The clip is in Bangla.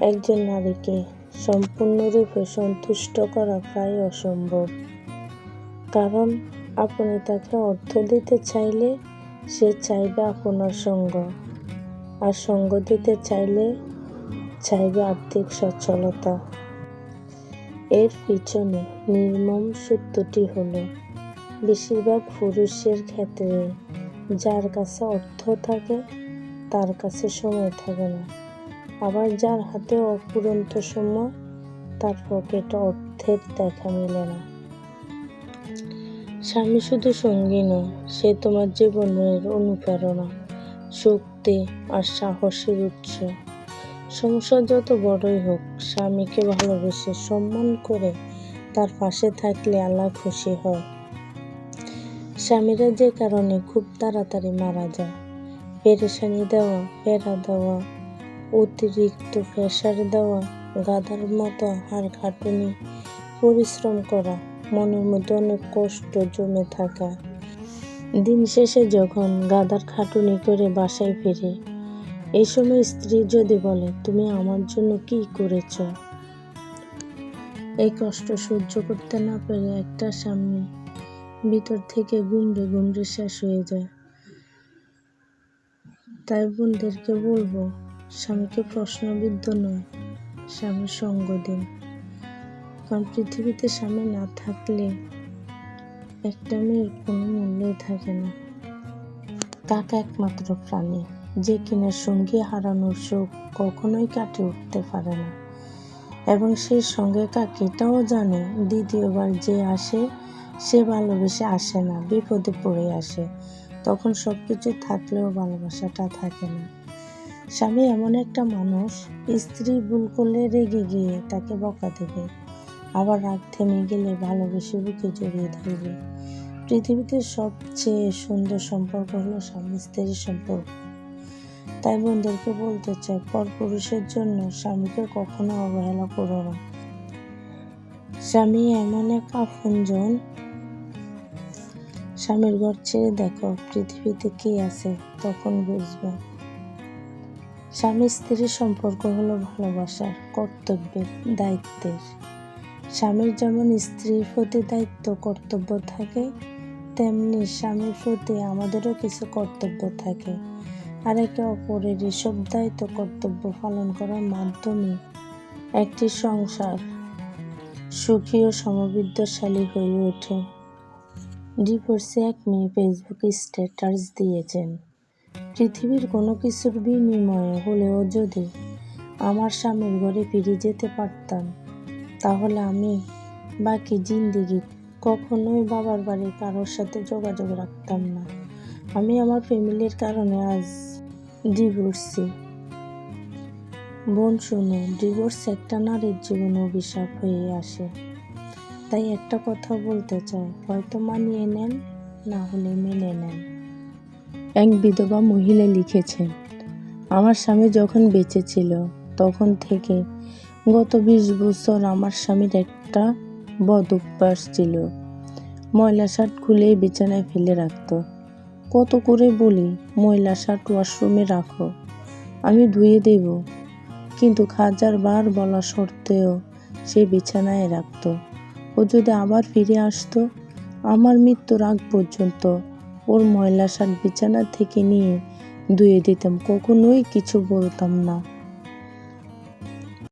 একজন নারীকে সম্পূর্ণরূপে সন্তুষ্ট করা প্রায় অসম্ভব। কারণ আপনি তাকে অর্থ দিতে চাইলে সে চাইবে আপনার সঙ্গ, আর সঙ্গ দিতে চাইলে চাইবে আর্থিক সচ্ছলতা। এর পিছনে নির্মম সত্যটি হল, বেশিরভাগ পুরুষের ক্ষেত্রে যার কাছে অর্থ থাকে, তার কাছে সময় থাকে না। আবার যার হাতে অপুরন্ত সময়, তার পকেটে অর্থের দেখা মেলে না। স্বামী শুধু সঙ্গী নয়, সে তোমার জীবনের অনুপ্রেরণা, শক্তি আর সাহসের উৎস। সমস্যা যত বড়ই হোক, স্বামীকে ভালোবেসে সম্মান করে তার পাশে থাকলে আল্লাহ খুশি হয়। স্বামীরা যে কারণে খুব তাড়াতাড়ি মারা যায়। পেরেশানি দেওয়া পেরা দেওয়া অতিরিক্ত প্রেশার দেওয়া গাধার মতো হাড় খাটুনি, পরিশ্রম করা, মনের মধ্যে অনেক কষ্ট জমে থাকা। দিন শেষে যখন গাদার খাটুনি করে বাসায় ফিরে এই সময় স্ত্রী যদি বলে, তুমি আমার জন্য কি করেছ? এই কষ্ট সহ্য করতে না পেরে একটা স্বামী ভিতর থেকে গুমড়ে গুমড়ে শেষ হয়ে যায়। তাই বোনদেরকে বলব স্বামীকে প্রশ্নবিদ্ধ নয়, স্বামীর সঙ্গ দিন। কারণ পৃথিবীতে স্বামী না থাকলে একটা মেয়ের কোনো মূল্যই থাকে না। কাক একমাত্র প্রাণী, যে কিনা সঙ্গী হারানোর শোক কখনোই কাটে উঠতে পারে না। এবং সেই সঙ্গে কাক এটাও জানে, দ্বিতীয়বার যে আসে, সে ভালোবেসে আসে না, বিপদে পড়ে আসে। তখন সব কিছু থাকলেও ভালোবাসাটা থাকে না। স্বামী এমন একটা মানুষ, স্ত্রী ভুল করলে রেগে গিয়ে তাকে বকা দেবে, আবার রাগ থেমে গেলে ভালোবেসে বুকে জড়িয়ে ধরবে। পৃথিবীতে সবচেয়ে সুন্দর সম্পর্ক হলো স্বামী স্ত্রীর সম্পর্ক। তাই বোনদেরকে বলতে চাই, পরপুরুষের জন্য স্বামীকে কখনো অবহেলা করো না। স্বামী এমন এক আপনজন। স্বামীর ঘর ছেড়ে দেখো, পৃথিবীতে কি আছে তখন বুঝবে। স্বামী স্ত্রীর সম্পর্ক হলো ভালোবাসার কর্তব্যের দায়িত্বের। স্বামীর যেমন স্ত্রীর প্রতি দায়িত্ব, কর্তব্য থাকে, তেমনি স্বামীর প্রতি আমাদেরও কিছু কর্তব্য থাকে। আর একে অপরের এসব দায়িত্ব, কর্তব্য পালন করার মাধ্যমে একটি সংসার সুখী ও সমৃদ্ধশালী হয়ে ওঠে। ডিভোর্সে এক মেয়ে ফেসবুক স্ট্যাটাস দিয়েছেন। পৃথিবীর কোনো কিছুর বিনিময়ে হলেও যদি আমার স্বামীর ঘরে ফিরে যেতে পারতাম, তাহলে আমি বাকি জিন্দিগি কখনোই বাবার বাড়ির কারোর সাথে যোগাযোগ রাখতাম না। আমি আমার ফ্যামিলির কারণে আজ ডিভোর্সি। বোন শুনো, ডিভোর্স একটা নারীর জীবনে অভিশাপ হয়ে আসে। তাই একটা কথা বলতে চাই, হয়তো মানিয়ে নেন, না হলে মেনে নেন। এক বিধবা মহিলা লিখেছেন, আমার স্বামী যখন বেঁচে ছিল, তখন থেকে গত বিশ বছর আমার স্বামীর একটা বদ অভ্যাস ছিল। ময়লা শার্ট খুলে বিছানায় ফেলে রাখতো। কত করে বলি, ময়লা শার্ট ওয়াশরুমে রাখো, আমি ধুয়ে দেব। কিন্তু হাজার বার বলা সত্ত্বেও সে বিছানায় রাখতো। ও যদি আবার ফিরে আসতো, আমার মৃত্যুর আগ পর্যন্ত ওর ময়লা শার্ট বিছানা থেকে নিয়ে ধুয়ে দিতাম। কখনোই কিছু বলতাম না।